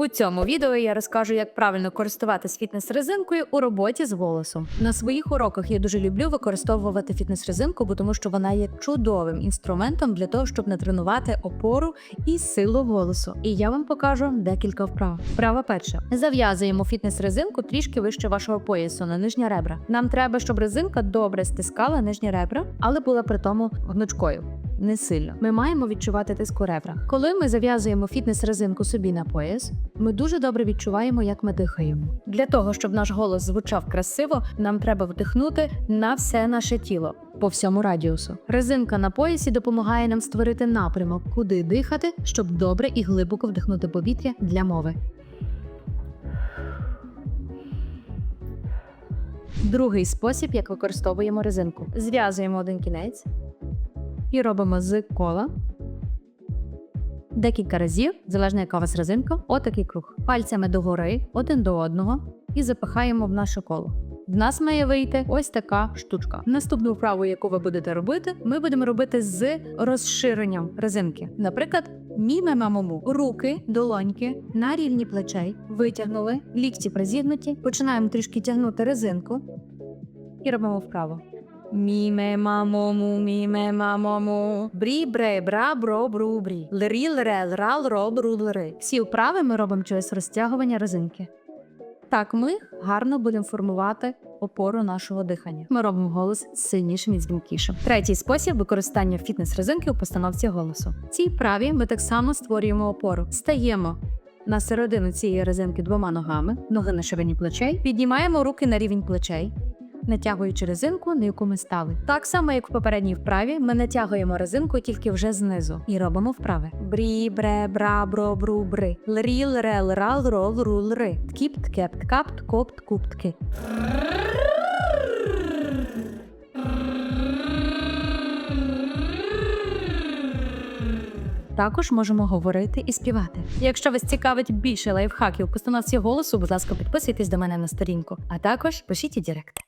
У цьому відео я розкажу, як правильно користуватись фітнес-резинкою у роботі з голосом. На своїх уроках я дуже люблю використовувати фітнес-резинку, бо тому що вона є чудовим інструментом для того, щоб натренувати опору і силу голосу. І я вам покажу декілька вправ. Вправа перша: зав'язуємо фітнес-резинку трішки вище вашого поясу на нижні ребра. Нам треба, щоб резинка добре стискала нижні ребра, але була при тому гнучкою. Не сильно. Ми маємо відчувати тиск у ребрах. Коли ми зав'язуємо фітнес-резинку собі на пояс, ми дуже добре відчуваємо, як ми дихаємо. Для того, щоб наш голос звучав красиво, нам треба вдихнути на все наше тіло по всьому радіусу. Резинка на поясі допомагає нам створити напрямок, куди дихати, щоб добре і глибоко вдихнути повітря для мови. Другий спосіб, як використовуємо резинку. Зв'язуємо один кінець і робимо з кола. Декілька разів, залежно яка у вас резинка, отакий круг. Пальцями догори, один до одного, і запихаємо в наше коло. В нас має вийти ось така штучка. Наступну вправу, яку ви будете робити, ми будемо робити з розширенням резинки. Наприклад, мімемамому руки, долоньки на рівні плечей, витягнули, лікті призігнуті, починаємо трішки тягнути резинку і робимо вправо. Міме мамому, міме мамому, брі бре, бра, бро, бру, брі. Лрі, лре, лрал, роб, ру, лри. Всі вправи ми робимо через розтягування резинки. Так ми гарно будемо формувати опору нашого дихання. Ми робимо голос сильнішим і дзвінкішим. Третій спосіб використання фітнес-резинки у постановці голосу. Цій вправі ми так само створюємо опору. Стаємо на середину цієї резинки двома ногами, ноги на ширині плечей, піднімаємо руки на рівень плечей. Натягуючи резинку, на яку ми стали. Так само, як в попередній вправі, ми натягуємо резинку тільки вже знизу і робимо вправи. Брі, бре, бра, бро, бру, бри. Лрі, лре, лрал, рол, рул, ри. Ткіпт, кепт, капт, копт, куптки. Також можемо говорити і співати. Якщо вас цікавить більше лайфхаків постановці голосу, будь ласка, підписуйтесь до мене на сторінку, а також пишіть у Директ.